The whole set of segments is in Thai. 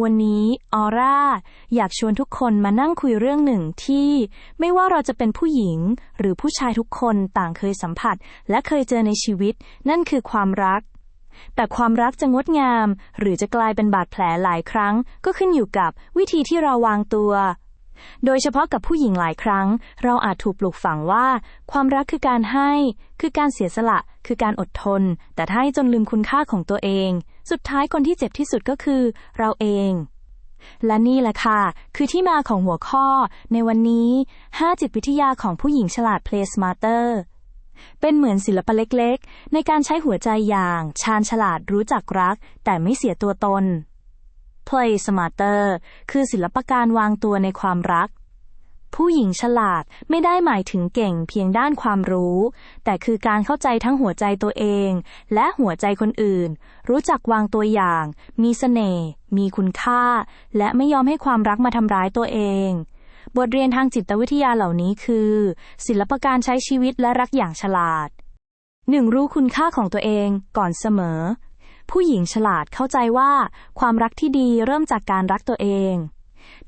วันนี้ออร่าอยากชวนทุกคนมานั่งคุยเรื่องหนึ่งที่ ไม่ว่าเราจะเป็นผู้หญิงหรือผู้ชายทุกคนต่างเคยสัมผัส และเคยเจอในชีวิต นั่นคือความรัก แต่ความรักจะงดงาม หรือจะกลายเป็นบาดแผลหลายครั้ง ก็ขึ้นอยู่กับวิธีที่เราวางตัว โดยเฉพาะกับผู้หญิงหลายครั้ง เราอาจถูกปลูกฝังว่า ความรักคือการให้ คือการเสียสละ คือการอดทน แต่ถ้าให้จนลืมคุณค่าของตัวเอง สุดท้ายคนที่เจ็บที่สุดก็คือ เราเอง และนี่แหละค่ะ คือที่มาของหัวข้อ ในวันนี้ 5 จิตวิทยาของผู้หญิงฉลาด Play Smarter เป็นเหมือนศิลปะเล็กๆ ในการใช้หัวใจอย่างชาญฉลาดรู้จักรัก แต่ไม่เสียตัวตน Play Smarter คือศิลปะการวางตัวในความรัก ผู้หญิงฉลาดไม่ได้หมายถึงเก่งเพียงด้านความรู้ แต่คือการเข้าใจทั้งหัวใจตัวเอง และหัวใจคนอื่น รู้จักวางตัวอย่าง มีเสน่ห์มีคุณค่า และไม่ยอมให้ความรักมาทำร้ายตัวเอง บทเรียนทางจิตวิทยาเหล่านี้คือ ศิลปะการใช้ชีวิตและรักอย่างฉลาด 1. รู้คุณค่าของตัวเองก่อนเสมอ ผู้หญิงฉลาดเข้าใจว่า ความรักที่ดีเริ่มจากการรักตัวเอง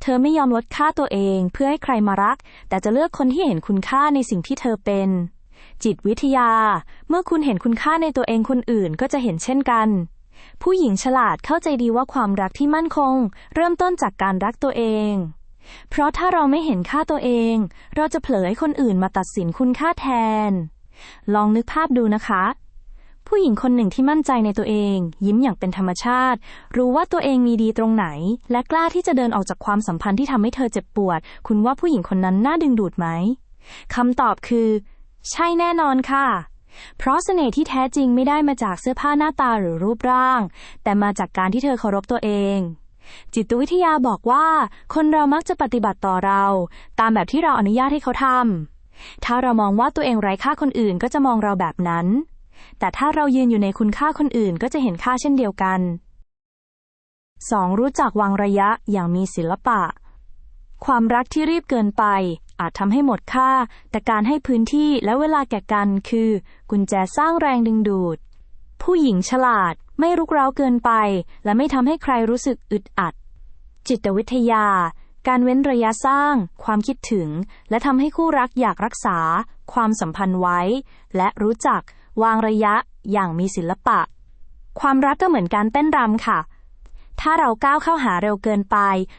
เธอไม่ยอมลดค่าตัวเองเพื่อให้ใครมารัก แต่จะเลือกคนที่เห็นคุณค่าในสิ่งที่เธอเป็น จิตวิทยา เมื่อคุณเห็นคุณค่าในตัวเองคนอื่นก็จะเห็นเช่นกัน ผู้หญิงฉลาดเข้าใจดีว่าความรักที่มั่นคง เริ่มต้นจากการรักตัวเอง เพราะถ้าเราไม่เห็นค่าตัวเอง เราจะเผลอให้คนอื่นมาตัดสินคุณค่าแทน ลองนึกภาพดูนะคะ ผู้หญิงคนหนึ่งที่มั่นใจในตัวเอง ยิ้มอย่างเป็นธรรมชาติ รู้ว่าตัวเองมีดีตรงไหน และกล้าที่จะเดินออกจากความสัมพันธ์ที่ทำให้เธอเจ็บปวด คุณว่าผู้หญิงคนนั้นน่าดึงดูดไหมคำตอบคือ ใช่แน่นอนค่ะ เพราะเสน่ห์ที่แท้จริงไม่ได้มาจากเสื้อผ้าหน้าตาหรือรูปร่าง แต่มาจากการที่เธอเคารพตัวเองจิตวิทยาบอกว่า คนเรามักจะปฏิบัติต่อเรา ตามแบบที่เราอนุญาตให้เขาทำ ถ้าเรามองว่าตัวเองไร้ค่าคนอื่นก็จะมองเราแบบนั้น แต่ถ้าเรายืนอยู่ในคุณค่าคนอื่นก็จะเห็นค่าเช่นเดียวกัน 2. รู้จักวางระยะอย่างมีศิลปะ ความรักที่รีบเกินไป อาจทำให้หมดค่า แต่การให้พื้นที่และเวลาแก่กันคือ กุญแจสร้างแรงดึงดูด ผู้หญิงฉลาดไม่รุกเร้าเกินไป และไม่ทำให้ใครรู้สึกอึดอัด จิตวิทยา การเว้นระยะสร้าง ความคิดถึง และทำให้คู่รักอยากรักษา ความสัมพันธ์ไว้ และรู้จัก วางระยะอย่างมีศิลปะ ความรักก็เหมือนการเต้นรำค่ะ ถ้าเราก้าวเข้าหาเร็วเกินไป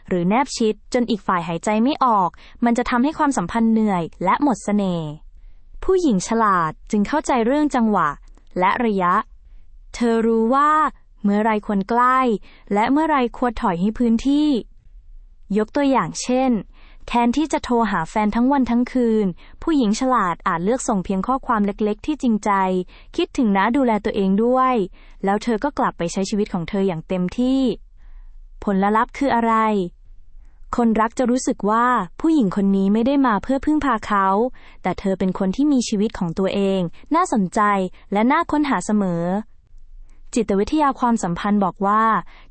หรือแนบชิดจนอีกฝ่ายหายใจไม่ออก มันจะทำให้ความสัมพันธ์เหนื่อยและหมดเสน่ห์ผู้หญิงฉลาดจึงเข้าใจเรื่องจังหวะ และระยะ เธอรู้ว่า เมื่อไรควรใกล้ และเมื่อไรควรถอยให้พื้นที่ ยกตัวอย่างเช่น แทนที่จะโทรหาแฟนทั้งวันทั้งคืน ผู้หญิงฉลาดอาจเลือกส่งเพียงข้อความเล็กๆ ที่จริงใจ คิดถึงนะดูแลตัวเองด้วย แล้วเธอก็กลับไปใช้ชีวิตของเธออย่างเต็มที่ ผลลัพธ์คืออะไร คนรักจะรู้สึกว่าผู้หญิงคนนี้ไม่ได้มาเพื่อพึ่งพาเขา แต่เธอเป็นคนที่มีชีวิตของตัวเอง น่าสนใจและน่าค้นหาเสมอ จิตวิทยาความสัมพันธ์บอกว่า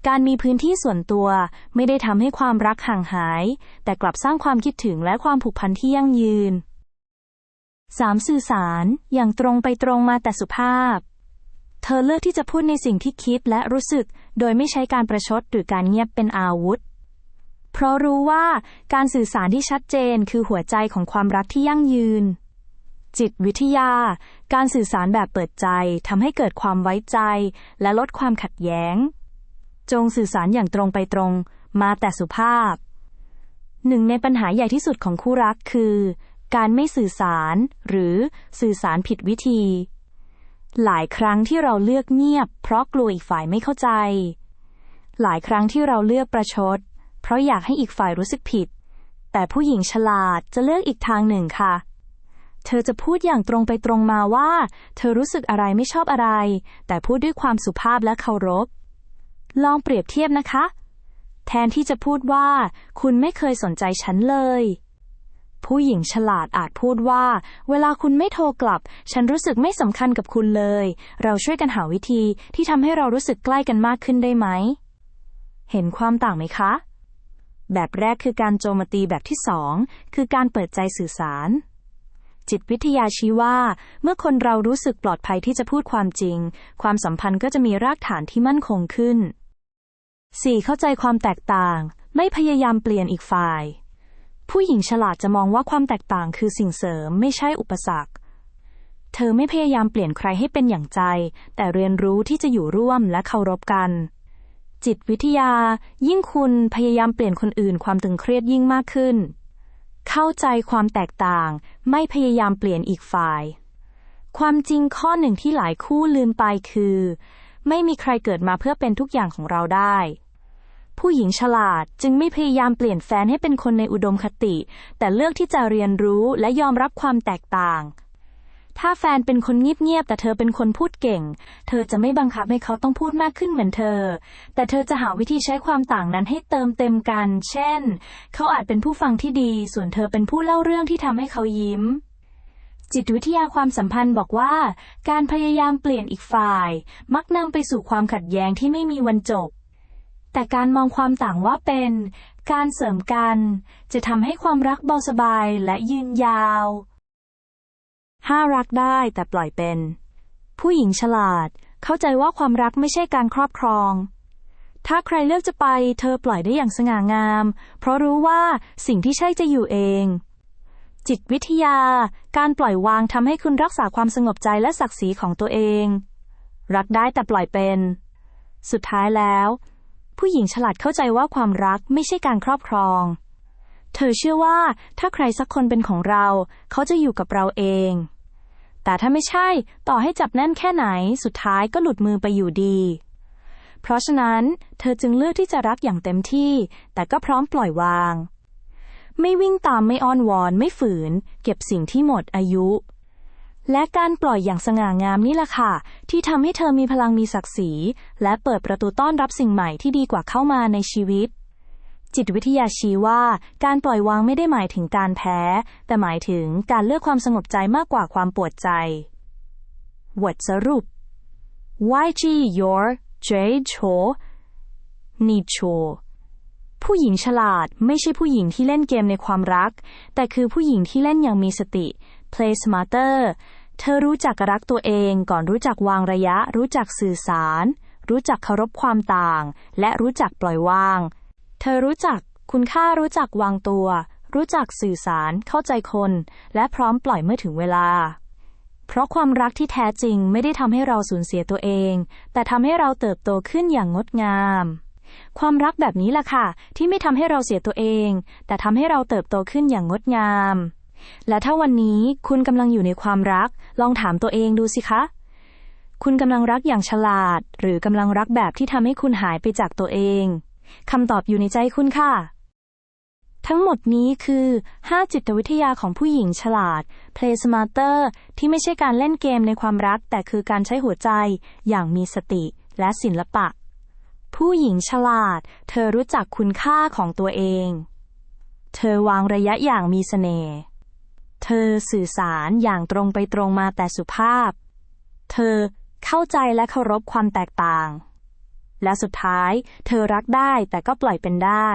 การมีพื้นที่ส่วนตัวไม่ได้ทำให้ความรักห่างหาย แต่กลับสร้างความคิดถึงและความผูกพันที่ยั่งยืน 3. สื่อสาร อย่างตรงไปตรงมาแต่สุภาพ เธอเลือกที่จะพูดในสิ่งที่คิดและรู้สึก โดยไม่ใช้การประชดหรือการเงียบเป็นอาวุธ เพราะรู้ว่าการสื่อสารที่ชัดเจนคือหัวใจของความรักที่ยั่งยืน จิตวิทยา การสื่อสารแบบเปิดใจทำให้เกิดความไว้ใจ และลดความขัดแย้ง จงสื่อสารอย่างตรงไปตรง มาแต่สุภาพ หนึ่งในปัญหาใหญ่ที่สุดของคู่รักคือ การไม่สื่อสาร หรือสื่อสารผิดวิธี หลายครั้งที่เราเลือกเงียบ เพราะกลัวอีกฝ่ายไม่เข้าใจ หลายครั้งที่เราเลือกประชด เพราะอยากให้อีกฝ่ายรู้สึกผิด แต่ผู้หญิงฉลาดจะเลือกอีกทางหนึ่งค่ะ เธอจะพูดอย่างตรงไปตรงมาว่า เธอรู้สึกอะไรไม่ชอบอะไร แต่พูดด้วยความสุภาพและเคารพ ลองเปรียบเทียบนะคะ แทนที่จะพูดว่า คุณไม่เคยสนใจฉันเลย ผู้หญิงฉลาดอาจพูดว่า เวลาคุณไม่โทรกลับ ฉันรู้สึกไม่สำคัญกับคุณเลย เราช่วยกันหาวิธีที่ทำให้เรารู้สึกใกล้กันมากขึ้นได้ไหม เห็นความต่างไหมคะแบบแรกคือการโจมตีแบบที่สองคือการเปิดใจสื่อสาร จิตวิทยาชี้ว่า เมื่อคนเรารู้สึกปลอดภัยที่จะพูดความจริง ความสัมพันธ์ก็จะมีรากฐานที่มั่นคงขึ้น 4. เข้าใจความแตกต่าง ไม่พยายามเปลี่ยนอีกฝ่าย ผู้หญิงฉลาดจะมองว่าความแตกต่างคือสิ่งเสริมไม่ใช่อุปสรรค เธอไม่พยายามเปลี่ยนใครให้เป็นอย่างใจ แต่เรียนรู้ที่จะอยู่ร่วมและเคารพกันจิตวิทยา ยิ่งคุณพยายามเปลี่ยนคนอื่นความตึงเครียดยิ่งมากขึ้น เข้าใจความแตกต่าง ไม่พยายามเปลี่ยนอีกฝ่าย ความจริงข้อหนึ่งที่หลายคู่ลืมไปคือ ไม่มีใครเกิดมาเพื่อเป็นทุกอย่างของเราได้ ผู้หญิงฉลาดจึงไม่พยายามเปลี่ยนแฟนให้เป็นคนในอุดมคติ แต่เลือกที่จะเรียนรู้และยอมรับความแตกต่าง ถ้าแฟนเป็นคนเงียบๆแต่เธอเป็นคนพูดเก่ง เธอจะไม่บังคับให้เขาต้องพูดมากขึ้นเหมือนเธอ แต่เธอจะหาวิธีใช้ความต่างนั้นให้เติมเต็มกัน เช่น เขาอาจเป็นผู้ฟังที่ดี ส่วนเธอเป็นผู้เล่าเรื่องที่ทำให้เขายิ้มจิตวิทยาความสัมพันธ์บอกว่า การพยายามเปลี่ยนอีกฝ่าย มักนำไปสู่ความขัดแย้งที่ไม่มีวันจบ แต่การมองความต่างว่าเป็น การเสริมกัน จะทำให้ความรักเบาสบายและยืนยาว 5. รักได้แต่ปล่อยเป็น ผู้หญิงฉลาด เข้าใจว่าความรักไม่ใช่การครอบครอง ถ้าใครเลือกจะไป เธอปล่อยได้อย่างสง่างาม เพราะรู้ว่าสิ่งที่ใช่จะอยู่เอง จิตวิทยา การปล่อยวางทำให้คุณรักษาความสงบใจและศักดิ์ศรีของตัวเอง รักได้แต่ปล่อยเป็น สุดท้ายแล้ว ผู้หญิงฉลาดเข้าใจว่าความรักไม่ใช่การครอบครองเธอเชื่อว่าถ้าใครสักคนเป็นของเรา เขาจะอยู่กับเราเอง แต่ถ้าไม่ใช่ต่อให้จับแน่นแค่ไหนสุดท้ายก็หลุดมือไปอยู่ดี เพราะฉะนั้นเธอจึงเลือกที่จะรักอย่างเต็มที่ แต่ก็พร้อมปล่อยวาง ไม่วิ่งตามไม่อ้อนวอนไม่ฝืน เก็บสิ่งที่หมดอายุ และการปล่อยอย่างสง่างามนี่แหละค่ะ ที่ทำให้เธอมีพลังมีศักดิ์ศรี และเปิดประตูต้อนรับสิ่งใหม่ที่ดีกว่าเข้ามาในชีวิต จิตวิทยาชี้ว่า การปล่อยวางไม่ได้หมายถึงการแพ้ แต่หมายถึงการเลือกความสงบใจมากกว่าความปวดใจบทสรุป YG your J โชนีโชผู้หญิงฉลาดไม่ใช่ผู้หญิงที่เล่นเกมในความรัก แต่คือผู้หญิงที่เล่นอย่างมีสติ play smarter เธอรู้จักรักตัวเองก่อนรู้จักวางระยะ รู้จักสื่อสาร รู้จักเคารพความต่าง และรู้จักปล่อยวาง เธอรู้จักคุณค่ารู้จักวางตัว รู้จักสื่อสาร เข้าใจคน และพร้อมปล่อยเมื่อถึงเวลา เพราะความรักที่แท้จริงไม่ได้ทำให้เราสูญเสียตัวเอง แต่ทำให้เราเติบโตขึ้นอย่างงดงาม ความรักแบบนี้แหละค่ะ ที่ไม่ทำให้เราเสียตัวเอง แต่ทำให้เราเติบโตขึ้นอย่างงดงาม และถ้าวันนี้คุณกำลังอยู่ในความรัก ลองถามตัวเองดูสิคะคุณกำลังรักอย่างฉลาด หรือกำลังรักแบบที่ทำให้คุณหายไปจากตัวเอง คำตอบอยู่ในใจคุณค่ะ ทั้งหมดนี้คือ 5 จิตวิทยาของผู้หญิงฉลาด Play Smarter ที่ไม่ใช่การเล่นเกมในความรัก แต่คือการใช้หัวใจอย่างมีสติและศิลปะ ผู้หญิงฉลาด เธอรู้จักคุณค่าของตัวเอง เธอวางระยะอย่างมีเสน่ห์ เธอสื่อสารอย่างตรงไปตรงมาแต่สุภาพ เธอเข้าใจและเคารพความแตกต่าง และสุดท้าย เธอรักได้แต่ก็ปล่อยเป็นได้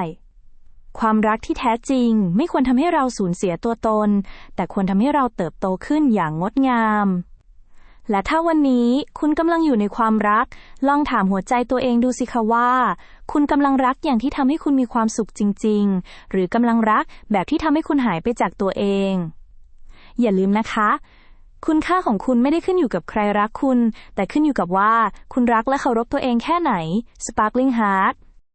ความรักที่แท้จริงไม่ควรทำให้เราสูญเสียตัวตน แต่ควรทำให้เราเติบโตขึ้นอย่างงดงาม และถ้าวันนี้คุณกำลังอยู่ในความรัก ลองถามหัวใจตัวเองดูสิคะว่า คุณกำลังรักอย่างที่ทำให้คุณมีความสุขจริง ๆ หรือกำลังรักแบบที่ทำให้คุณหายไปจากตัวเอง อย่าลืมนะคะ คุณค่าของคุณไม่ได้ขึ้นอยู่กับใครรักคุณ แต่ขึ้นอยู่กับว่าคุณรักและเคารพตัวเองแค่ไหน Sparkling Heart